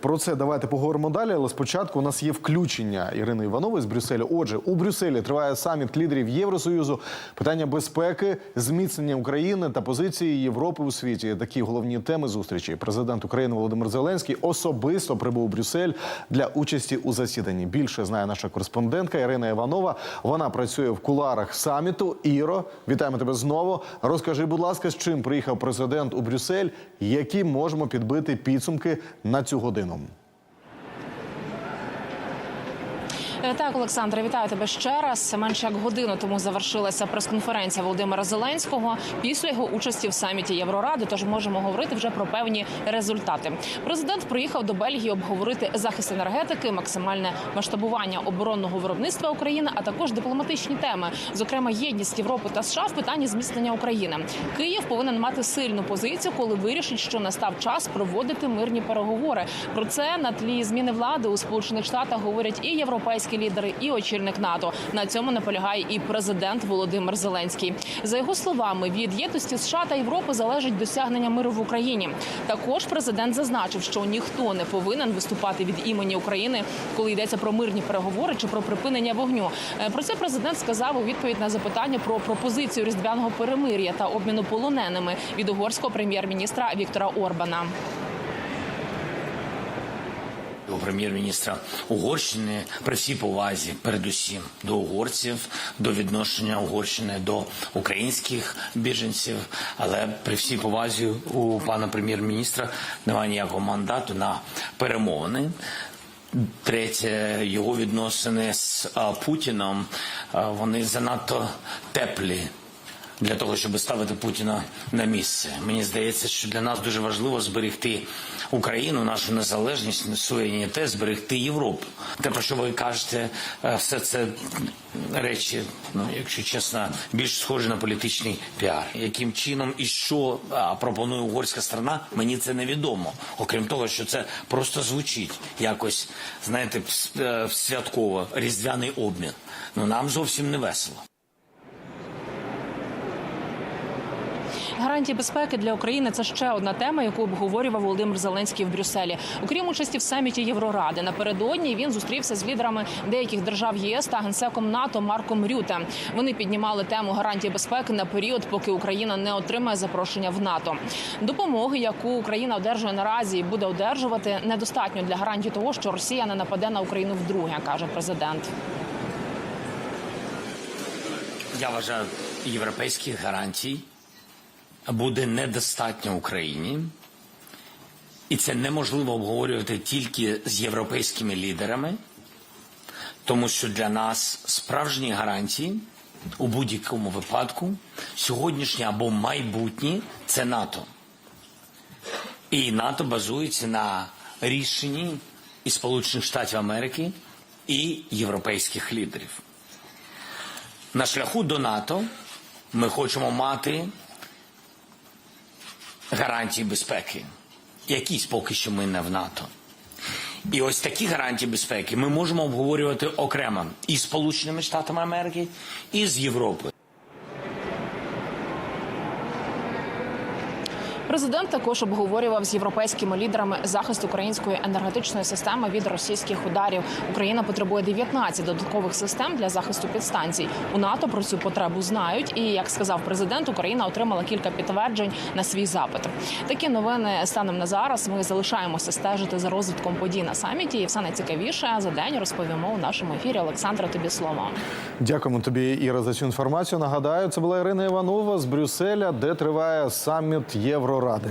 Про це давайте поговоримо далі. Але спочатку у нас є включення Ірини Іванової з Брюсселю. Отже, у Брюсселі триває саміт лідерів Євросоюзу. Питання безпеки, зміцнення України та позиції Європи у світі. Такі головні теми зустрічі. Президент України Володимир Зеленський особисто прибув у Брюссель для участі у засіданні. Більше знає наша кореспондентка Ірина Іванова. Вона працює в куларах саміту. Іро, вітаємо тебе знову. Розкажи, будь ласка, з чим приїхав президент у Брюссель, які можемо підбити підсумки на цю годину. Е, Так, Олександре, вітаю тебе ще раз. Менше як годину тому завершилася прес-конференція Володимира Зеленського після його участі в саміті Євроради. Тож можемо говорити вже про певні результати. Президент приїхав до Бельгії обговорити захист енергетики, максимальне масштабування оборонного виробництва України, а також дипломатичні теми, зокрема єдність Європи та США в питанні зміцнення України. Київ повинен мати сильну позицію, коли вирішить, що настав час проводити мирні переговори. Про це на тлі зміни влади у Сполучених Штатах говорять і європейські лідери, і очільник НАТО. На цьому наполягає і президент Володимир Зеленський. За його словами, від єдності США та Європи залежить досягнення миру в Україні. Також президент зазначив, що ніхто не повинен виступати від імені України, коли йдеться про мирні переговори чи про припинення вогню. Е, Про це президент сказав у відповідь на запитання про пропозицію різдвяного перемир'я та обміну полоненими від угорського прем'єр-міністра Віктора Орбана. У прем'єр-міністра Угорщини при всій повазі, передусім до угорців, до відношення Угорщини до українських біженців. Але при всій повазі у пана прем'єр-міністра немає ніякого мандату на перемовини. Третє, його відносини з Путіном вони занадто теплі для того, щоб ставити Путіна на місце. Мені здається, що для нас дуже важливо зберегти Україну, нашу незалежність, суверенітет, зберегти Європу. Те, про що ви кажете, е, все це речі, ну якщо чесно, більш схожі на політичний піар. Яким чином і що пропонує угорська сторона, мені це невідомо. Окрім того, що це просто звучить якось, знаєте, е, святково, різдвяний обмін. Ну нам зовсім не весело. Гарантії безпеки для України це ще одна тема, яку обговорював Володимир Зеленський в Брюсселі. Окрім участі в саміті Євроради, напередодні він зустрівся з лідерами деяких держав ЄС та генсеком НАТО Марком Рюте. Вони піднімали тему гарантії безпеки на період, поки Україна не отримає запрошення в НАТО. Допомоги, яку Україна одержує наразі і буде одержувати, недостатньо для гарантії того, що Росія не нападе на Україну вдруге, каже президент. Я вважаю, європейських гарантій буде недостатньо Україні, і це неможливо обговорювати тільки з європейськими лідерами, тому що для нас справжні гарантії у будь-якому випадку сьогоднішні або майбутні це НАТО. І НАТО базується на рішенні і Сполучених Штатів Америки і європейських лідерів. На шляху до НАТО ми хочемо мати гарантії безпеки. Якісь поки що ми не в НАТО. І ось такі гарантії безпеки ми можемо обговорювати окремо і з Сполученими Штатами Америки, і з Європою. Президент також обговорював з європейськими лідерами захист української енергетичної системи від російських ударів. Україна потребує 19 додаткових систем для захисту підстанцій. У НАТО про цю потребу знають. І як сказав президент, Україна отримала кілька підтверджень на свій запит. Такі новини станом на зараз. Ми залишаємося стежити за розвитком подій на саміті. І все найцікавіше за день розповімо у нашому ефірі. Олександра, тобі слово. Дякуємо тобі, Іра, за цю інформацію. Нагадаю, це була Ірина Іванова з Брюсселя, де триває саміт Євроради.